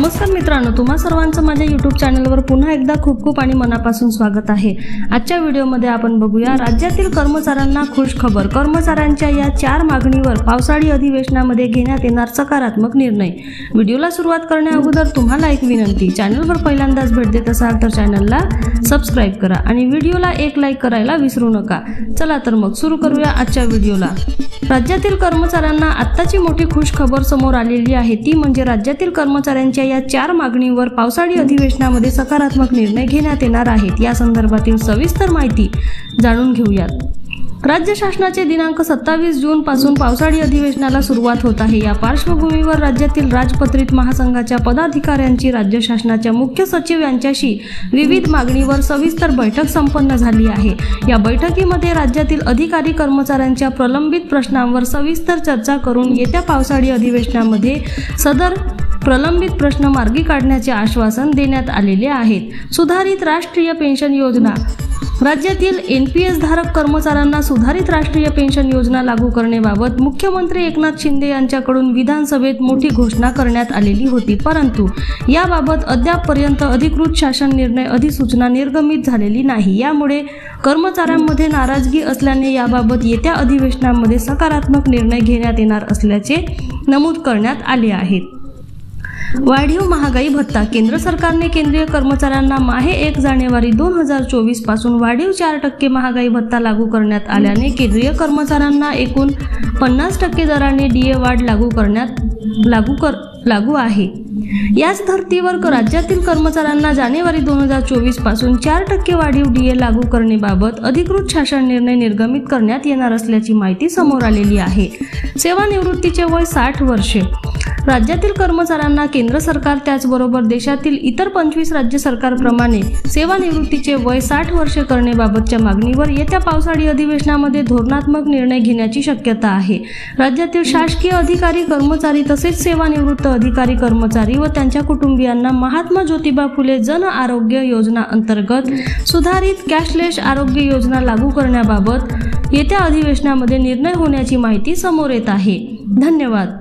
नमस्कार मित्रांनो तुम्हा सर्वांचं माझ्या यूट्यूब चॅनलवर पुन्हा एकदा खूप खूप आणि मनापासून स्वागत आहे. आजच्या व्हिडिओमध्ये आपण बघूया राज्यातील कर्मचाऱ्यांना खुश खबर. कर्मचाऱ्यांच्या या चार मागणीवर पावसाळी अधिवेशनामध्ये घेण्यात येणार सकारात्मक निर्णय. व्हिडिओला सुरुवात करण्या अगोदर तुम्हाला एक विनंती चॅनलवर पहिल्यांदाच भेट देत असाल तर चॅनलला सबस्क्राईब करा आणि व्हिडिओला एक लाईक करायला विसरू नका. चला तर मग सुरू करूया आजच्या व्हिडिओला. राज्यातील कर्मचाऱ्यांना आत्ताची मोठी खुश खबर समोर आलेली आहे. ती म्हणजे राज्यातील कर्मचाऱ्यांच्या या चार मागणीवर पावसाळी अधिवेशनामध्ये सकारात्मक निर्णय घेण्यात येणार आहेत. या संदर्भातील सविस्तर माहिती जाणून घेऊयात. राज्य शासनाचे दिनांक सत्तावीस जून पासून पावसाळी अधिवेशनाला सुरुवात होत आहे. या पार्श्वभूमीवर राज्यातील राजपत्रित महासंघाच्या पदाधिकाऱ्यांची राज्य शासनाच्या मुख्य सचिव यांच्याशी विविध मागणीवर सविस्तर बैठक संपन्न झाली आहे. या बैठकीमध्ये राज्यातील अधिकारी कर्मचाऱ्यांच्या प्रलंबित प्रश्नांवर सविस्तर चर्चा करून येत्या पावसाळी अधिवेशनामध्ये सदर प्रलंबित प्रश्न मार्गी काढण्याचे आश्वासन देण्यात आलेले आहेत. सुधारित राष्ट्रीय पेन्शन योजना. राज्यातील एन पी एस धारक कर्मचाऱ्यांना सुधारित राष्ट्रीय पेन्शन योजना लागू करण्याबाबत मुख्यमंत्री एकनाथ शिंदे यांच्याकडून विधानसभेत मोठी घोषणा करण्यात आलेली होती. परंतु याबाबत अद्यापपर्यंत अधिकृत शासन निर्णय अधिसूचना निर्गमित झालेली नाही. यामुळे कर्मचाऱ्यांमध्ये नाराजगी असल्याने याबाबत येत्या अधिवेशनामध्ये सकारात्मक निर्णय घेण्यात येणार असल्याचे नमूद करण्यात आले आहेत वाढीव महागाई भत्ता केंद्र सरकारने केंद्रीय कर्मचाऱ्यांना माहे एक जानेवारी दोन हजार चोवीसपासून वाढीव चार टक्के महागाई भत्ता लागू करण्यात आल्याने केंद्रीय कर्मचाऱ्यांना एकूण पन्नास टक्के दराने डीए वाढ लागू करण्यात लागू कर लागू आहे. याच धर्तीवर राज्यातील कर्मचाऱ्यांना जानेवारी दोन हजार चोवीसपासून चार टक्के वाढीव डीए लागू करण्याबाबत अधिकृत शासन निर्णय निर्गमित करण्यात येणार असल्याची माहिती समोर आलेली आहे. सेवानिवृत्तीचे वय साठ वर्षे. राज्यातील कर्मचाऱ्यांना केंद्र सरकार त्याचबरोबर देशातील इतर पंचवीस राज्य सरकारप्रमाणे सेवानिवृत्तीचे वय साठ वर्षे करण्याबाबतच्या मागणीवर येत्या पावसाळी अधिवेशनामध्ये धोरणात्मक निर्णय घेण्याची शक्यता आहे. राज्यातील शासकीय अधिकारी कर्मचारी तसेच सेवानिवृत्त अधिकारी कर्मचारी व त्यांच्या कुटुंबियांना महात्मा ज्योतिबा फुले जन आरोग्य योजना अंतर्गत सुधारित कॅशलेस आरोग्य योजना लागू करण्याबाबत येत्या अधिवेशनामध्ये निर्णय होण्याची माहिती समोर येत आहे. धन्यवाद.